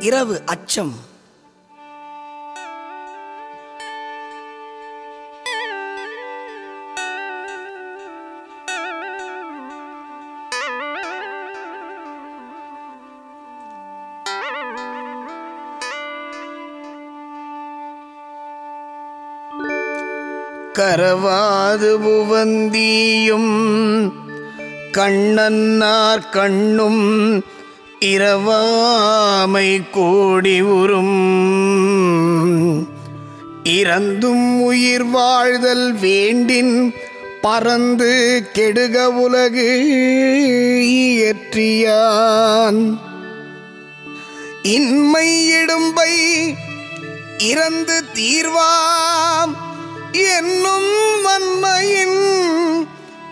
இரவு அச்சம். கரவாது புவந்தியும் கண்ணன்னார் கண்ணும் இரவாமை கோடி உறும். இறந்தும் உயிர் வாழ்தல் வேண்டின் பறந்து கெடுக உலகு இயற்றியான். இன்மை இடும்பை இறந்து தீர்வாம். என்னும் வன்மையின்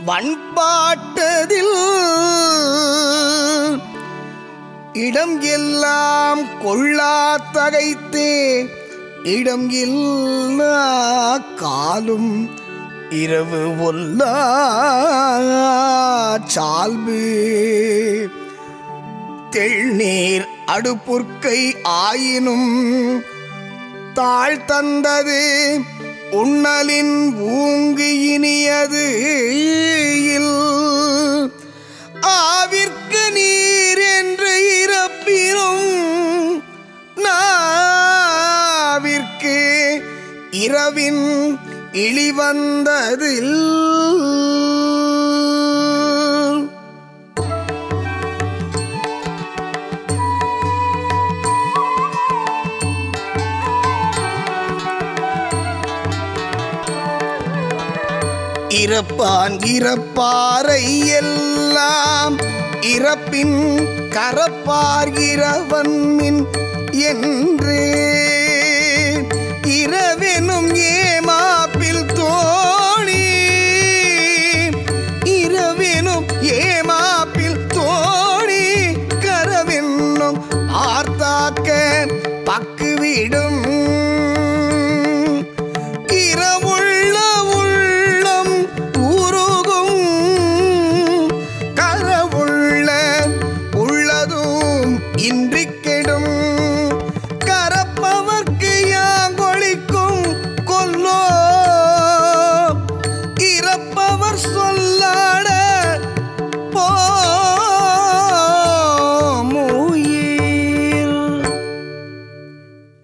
வன்பாட்டதில் இடம் எல்லாம் கொள்ளா தகைத்தே. இடம் இல்லா காலும் இரவு ஒல்லா சால்பு. தெள்நீர் அடுப்புற்கை ஆயினும் தாழ் தந்தது. உண்ணலின் ஊங்கு இனியது இல் நாவிற்கு இரவின் இழிவந்ததில் இறப்பான் இறப்பாரை எல்லாம் இறப்பின் கரப்பார்கிறவன் இரவன்மின் என்று அவர் சொல்லாட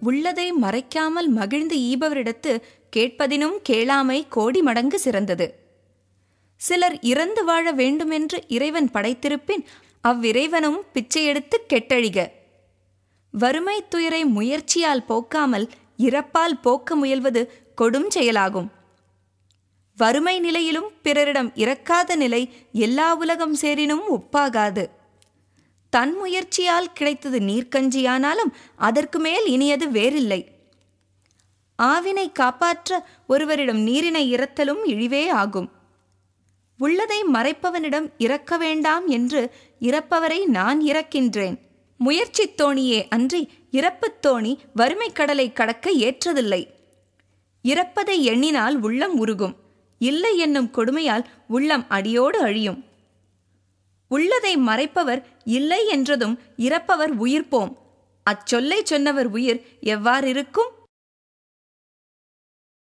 உள்ளதை மறைக்காமல் மகிழ்ந்து ஈபவரிடத்து கேட்பதினும் கேளாமை கோடி மடங்கு சிறந்தது. சிலர் இறந்து வாழ வேண்டுமென்று இறைவன் படைத்திருப்பின் அவ்விறைவனும் பிச்சை எடுத்து கெட்டழிக. வறுமை துயரை முயற்சியால் போக்காமல் இறப்பால் போக்க முயல்வது கொடும் செயலாகும். வறுமை நிலையிலும் பிறரிடம் இறக்காத நிலை எல்லா உலகம் சேரினும் ஒப்பாகாது. தன் முயற்சியால் கிடைத்தது நீர்க்கஞ்சியானாலும் அதற்கு மேல் இனியது வேறில்லை. ஆவினை காப்பாற்ற ஒருவரிடம் நீரினை இறத்தலும் இழிவே ஆகும். உள்ளதை மறைப்பவனிடம் இறக்க வேண்டாம் என்று இறப்பவரை நான் இறக்கின்றேன். முயற்சித் தோணியே அன்றி இறப்புத் தோணி வறுமைக் கடலை கடக்க ஏற்றதில்லை. இறப்பதை எண்ணினால் உள்ளம் உருகும். இல்லை என்னும் கொடுமையால் உள்ளம் அடியோடு அழியும். உள்ளதை மறைப்பவர் இல்லை என்றதும் இறப்பவர் உயிர்ப்போம். அச்சொல்லை சொன்னவர் உயிர் எவ்வாறிருக்கும்?